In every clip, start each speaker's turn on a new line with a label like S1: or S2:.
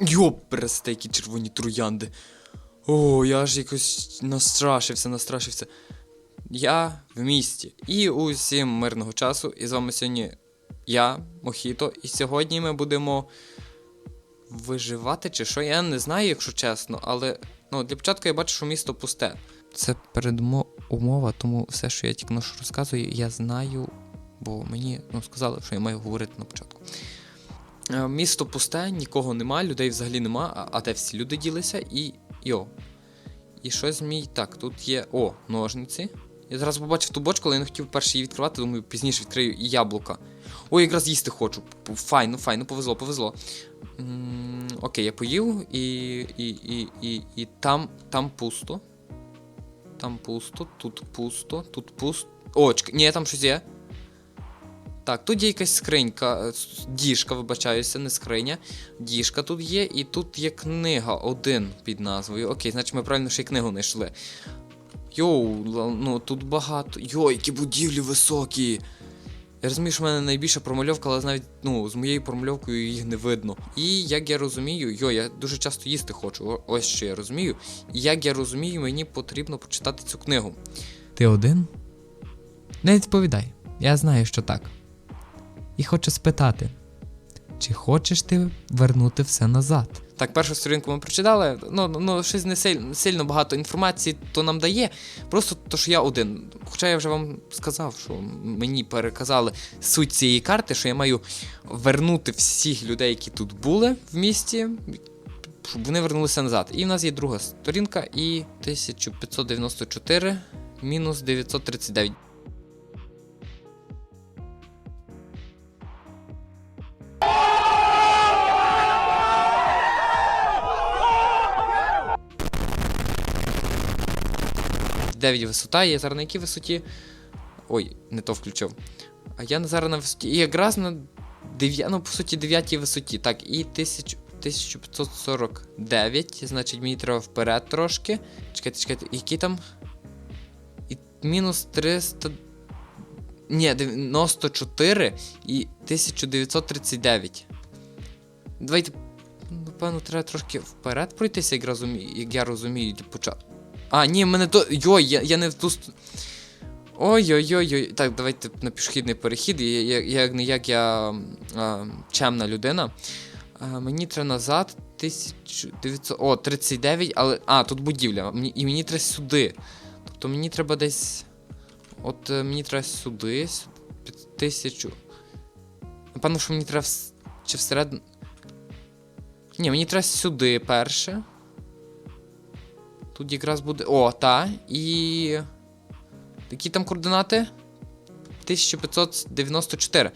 S1: Йопересте, які червоні троянди. О, я ж якось настрашився, настрашився. Я в місті. І усім мирного часу. І з вами сьогодні я, Мохіто. І сьогодні ми будемо виживати чи що. Я не знаю, якщо чесно, але ну, для початку я бачу, що місто пусте. Це передмо умова, тому все, що я тільки розказую, я знаю, бо мені ну, сказали, що я маю говорити на початку. Е, Місто пусте, нікого нема, людей взагалі нема, а, де всі люди ділися, і. Йо. І щось мій. Так, тут є. О, ножниці. Я зараз побачив ту бочку, але я не хотів перше її відкривати, думаю, пізніше відкрию і яблука. Ой, якраз їсти хочу. Файно, файно, повезло, повезло. м окей, я поїв, і. і, і, і, і там, там пусто. Там пусто, тут пусто, тут пусто. О, чекай, ні, там щось є. Так, тут є якась скринька, е, діжка, вибачаюся, не скриня. Діжка тут є, і тут є книга один під назвою. Окей, значить ми правильно ще й книгу знайшли. Йоу, ну тут багато. Йой, які будівлі високі. Я розумію, що в мене найбільша промальовка, але навіть ну, з моєю промальовкою їх не видно. І як я розумію, йо, я дуже часто їсти хочу. Ось що я розумію. І як я розумію, мені потрібно почитати цю книгу.
S2: Ти один? Не відповідай. Я знаю, що так. І хочу спитати: чи хочеш ти вернути все назад?
S1: Так, першу сторінку ми прочитали. Ну, ну, щось не сильно, сильно багато інформації то нам дає. Просто то, що я один. Хоча я вже вам сказав, що мені переказали суть цієї карти, що я маю вернути всіх людей, які тут були в місті, щоб вони вернулися назад. І в нас є друга сторінка і 1594 мінус 939. Дев'ять висота, я зараз на якій висоті. Ой, не то включив. А я зараз на висоті. І якраз на 9, ну, по суті, 9 висоті. Так, і 1000, 1549. Значить, мені треба вперед трошки. Чекайте, чекайте, які там. І мінус 300. Ні, 94 і 1939. Давайте. Напевно, треба трошки вперед пройтися, як, я розумію, для початку. А, ні, мене то. Йой, я, я не в ту. Ой-ой-ой. Так, давайте на пішохідний перехід. Я, я, як не як я а, чемна людина. А, мені треба назад 1900. О, 39, але. А, тут будівля. І мені треба сюди. Тобто мені треба десь. От е, мені треба сюди. Тисячу. Напевно, що мені треба. Чи всередину. Ні, мені треба сюди перше. Тут якраз буде. О, та. І. Які там координати? 1594.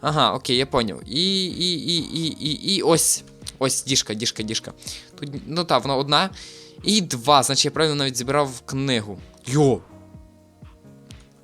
S1: Ага, окей, я поняв. І. і, і, і, і, і ось. Ось діжка, діжка, діжка. Тут, ну так, вона одна. І два. Значить, я правильно навіть зібрав книгу. Йо!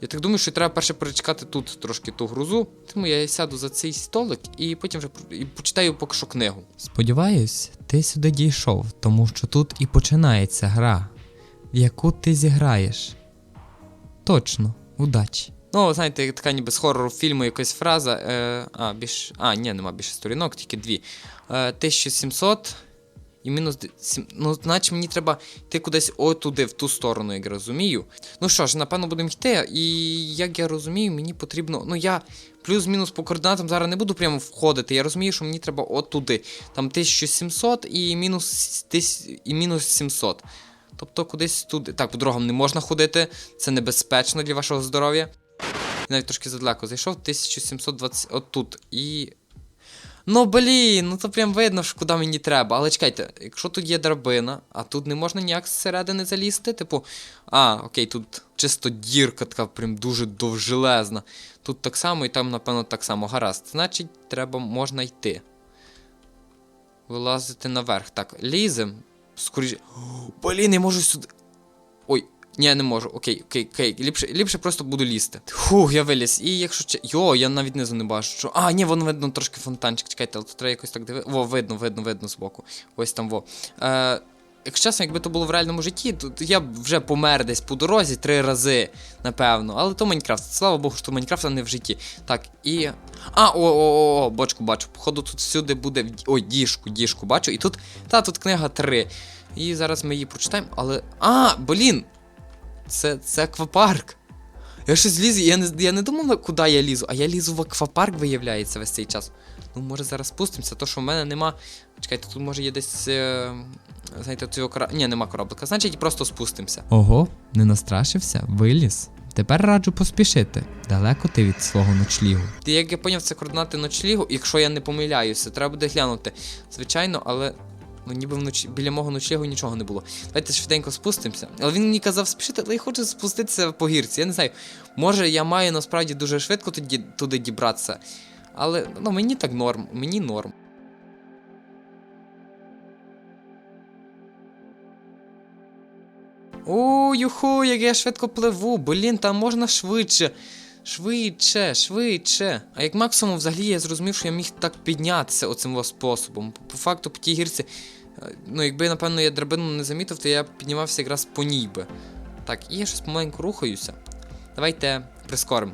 S1: Я так думаю, що треба перше перечекати тут трошки ту грузу. Тому я сяду за цей столик і потім вже і почитаю поки що книгу.
S2: Сподіваюсь, ти сюди дійшов, тому що тут і починається гра, в яку ти зіграєш. Точно, удачі.
S1: Ну, знаєте, така ніби з хоррору фільму якась фраза. Е, а, більш. А, ні, нема більше сторінок, тільки дві. Е, 1700 і мінус. Ну, значить, мені треба йти кудись отуди, в ту сторону, як розумію. Ну що ж, напевно, будемо йти. І як я розумію, мені потрібно. Ну, я плюс-мінус по координатам зараз не буду прямо входити. Я розумію, що мені треба отуди. Там 1700 і мінус, і мінус 700. Тобто кудись туди. Так, по дорогам не можна ходити, це небезпечно для вашого здоров'я. Навіть трошки задалеко зайшов 1720 отут. І. Ну блін, ну то прям видно, що куди мені треба. Але чекайте, якщо тут є драбина, а тут не можна ніяк зсередини залізти, типу. А, окей, тут чисто дірка така прям дуже довжелезна. Тут так само і там, напевно, так само. Гаразд. Значить, треба можна йти. Вилазити наверх. Так, лізем. Скоріше. Блін, я можу сюди. Ой, ні, я не можу. Окей, окей, окей. Ліпше, ліпше просто буду лізти. Фух, я виліз. І якщо. Йо, я навіть низу не бачу. Що... А, ні, вон видно трошки фонтанчик. Чекайте, але тут треба якось так дивитися. Во, видно, видно, видно збоку. Ось там во. Е, якщо чесно, якби то було в реальному житті, то, я б вже помер десь по дорозі три рази, напевно. Але то Майнкрафт. Слава Богу, що Майнкрафт, не в житті. Так, і. А, о, о, о, о, бочку бачу. Походу, тут всюди буде. Ой, діжку, діжку бачу. І тут. Та, тут книга 3. І зараз ми її прочитаємо, але. А, блін! Це, це аквапарк. Я щось лізу, я не, я не думав, куди я лізу, а я лізу в аквапарк, виявляється, весь цей час. Ну, може, зараз спустимося, то що в мене нема. Чекайте, тут може є десь. Е... Знаєте, цього кора... Ні, нема кораблика. Значить, просто спустимося.
S2: Ого, не настрашився, виліз. Тепер раджу поспішити. Далеко ти від свого ночлігу.
S1: Ти, як я поняв, це координати ночлігу, якщо я не помиляюся, треба буде глянути. Звичайно, але. Ну, ніби вночі біля мого ночлігу нічого не було. Давайте швиденько спустимося. Але він мені казав спішити, але я хочу спуститися по гірці. Я не знаю. Може, я маю насправді дуже швидко тоді, туди дібратися. Але ну, мені так норм, мені норм. О, юху, як я швидко пливу. Блін, там можна швидше. Швидше, швидше. А як максимум, взагалі, я зрозумів, що я міг так піднятися оцим способом. По, факту, по тій гірці, ну, якби, напевно, я драбину не замітив, то я піднімався якраз по ній би. Так, і я щось помаленьку рухаюся. Давайте прискоримо.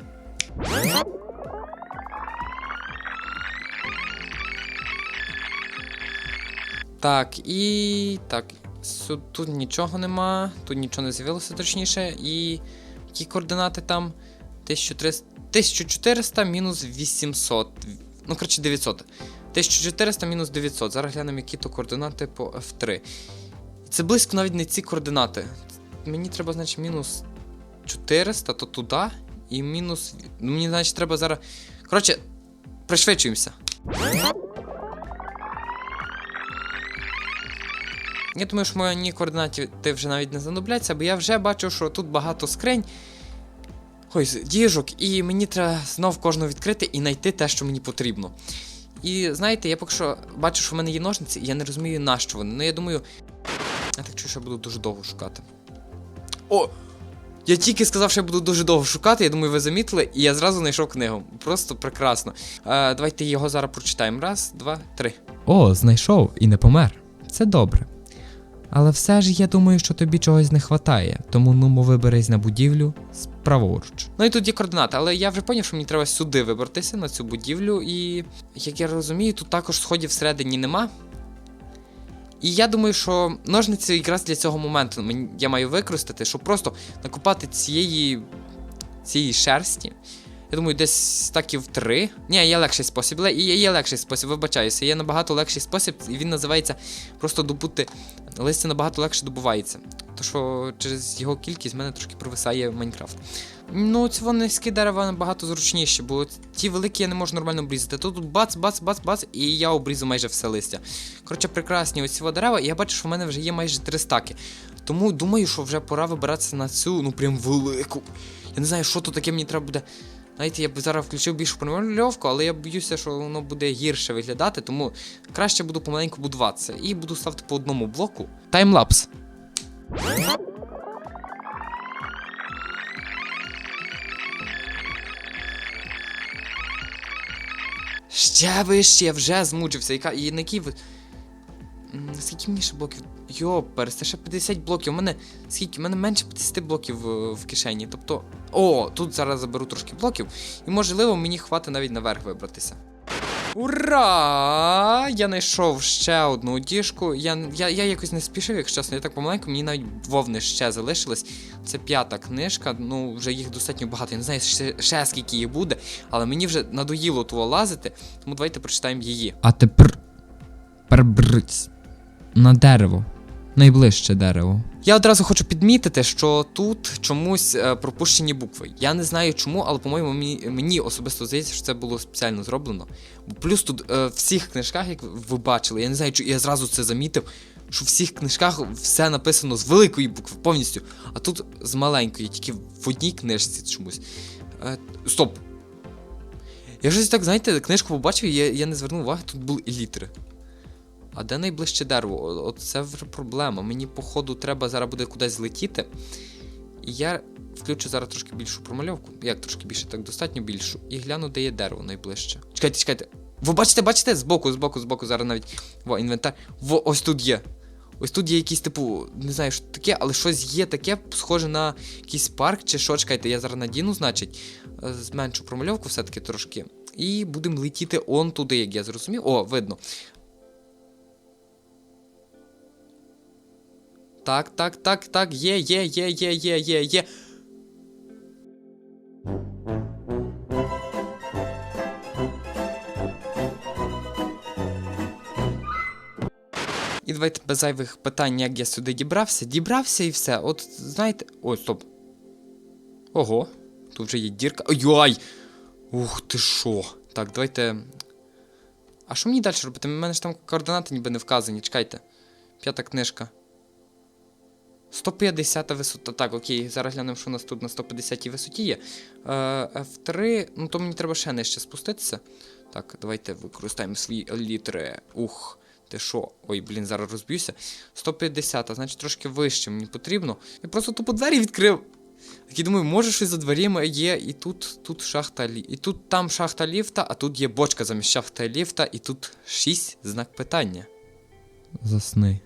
S1: Так, і. Так. Тут нічого нема, тут нічого не з'явилося точніше. І. Які координати там? 1300, 1400 мінус 800. Ну, коротше, 900. 1400 мінус 900. Зараз глянемо, які то координати по F3. Це близько навіть не ці координати. Мені треба, значить, мінус 400, то туди. І мінус. Ну, мені, значить, треба зараз. Коротше, пришвидшуємося. Я думаю, що мої координати ти вже навіть не знадобляться, бо я вже бачу, що тут багато скринь. Ой, діжок, і мені треба знов кожну відкрити і знайти те, що мені потрібно. І знаєте, я поки що бачу, що в мене є ножниці, і я не розумію, на що вони. Ну я думаю. Я так чую, що я буду дуже довго шукати. О! Я тільки сказав, що я буду дуже довго шукати, я думаю, ви замітили, і я зразу знайшов книгу. Просто прекрасно. Е, давайте його зараз прочитаємо. Раз, два, три.
S2: О, знайшов і не помер. Це добре. Але все ж я думаю, що тобі чогось не хватає, тому нумо виберись на будівлю праворуч.
S1: Ну і тут є координати, але я вже поняв, що мені треба сюди вибратися на цю будівлю, і як я розумію, тут також сходів всередині нема. І я думаю, що ножниці якраз для цього моменту я маю використати, щоб просто накопати цієї, цієї шерсті. Я думаю, десь таків три. Ні, є легший спосіб. Є, є легший спосіб, вибачаюся. Є набагато легший спосіб, і він називається просто добути. Листя набагато легше добувається. То що через його кількість в мене трошки провисає Майнкрафт. Ну, ці низькі дерева набагато зручніші, бо ті великі я не можу нормально обрізати. Тут бац, бац, бац, бац, і я обрізу майже все листя. Коротше, прекрасні оці во дерева, і я бачу, що в мене вже є майже три стаки. Тому думаю, що вже пора вибиратися на цю, ну прям велику. Я не знаю, що тут таке мені треба буде. Знаєте, я б зараз включив більшу промальовку, але я боюся, що воно буде гірше виглядати, тому краще буду помаленьку будуватися. І буду ставити по одному блоку. Таймлапс. Ще вище, я вже змучився. І на якій Скільки мені ще блоків? Йопер, це ще 50 блоків. У мене скільки? У мене менше 50 блоків е, в кишені. Тобто. О, тут зараз заберу трошки блоків. І можливо мені хватить навіть наверх вибратися. Ура! Я знайшов ще одну діжку. Я, я, я якось не спішив, якщо чесно, я так помаленьку, мені навіть вовни ще залишились. Це п'ята книжка, ну вже їх достатньо багато. Я не знаю ще, ще скільки їх буде, але мені вже надоїло того лазити, тому давайте прочитаємо її.
S2: А тепер перебрись на дерево. Найближче дерево.
S1: Я одразу хочу підмітити, що тут чомусь е, пропущені букви. Я не знаю чому, але по-моєму мені, особисто здається, що це було спеціально зроблено. Плюс тут е, в всіх книжках, як ви бачили, я не знаю, чи я зразу це замітив, що в всіх книжках все написано з великої букви повністю, а тут з маленької, тільки в одній книжці чомусь. Е, стоп. Я щось так, знаєте, книжку побачив, я, я не звернув уваги, тут були літери. А де найближче дерево? От це вже проблема. Мені, походу, треба зараз буде кудись злетіти. І я включу зараз трошки більшу промальовку. Як трошки більше, так достатньо більшу. І гляну, де є дерево найближче. Чекайте, чекайте. Ви бачите, бачите? Збоку, збоку, збоку, зараз навіть. Во, інвентар. Во, ось тут є. Ось тут є якийсь, типу, не знаю, що таке, але щось є таке, схоже на якийсь парк чи що. Чекайте, я зараз надіну, значить, е, зменшу промальовку все-таки трошки. І будемо летіти он туди, як я зрозумів. О, видно. Так, так, так, так, є, є, є, є, є, є, є. І давайте без зайвих питань, як я сюди дібрався. Дібрався і все. От знаєте. Ой, стоп. Ого, тут вже є дірка. Ой-ой! Ух ти що. Так, давайте. А що мені далі робити? У мене ж там координати ніби не вказані. Чекайте. П'ята книжка. 150 висота. Так, окей, зараз глянемо, що у нас тут на 150 висоті є. Е, F3, ну то мені треба ще нижче спуститися. Так, давайте використаємо свої літери. Ух, ти що? Ой, блін, зараз розб'юся. 150, а значить трошки вище мені потрібно. Я просто тупо двері відкрив. Так і думаю, може щось за дверима є, і тут, тут шахта лі... І тут там шахта ліфта, а тут є бочка замість шахта ліфта, і тут 6 знак питання.
S2: Засни.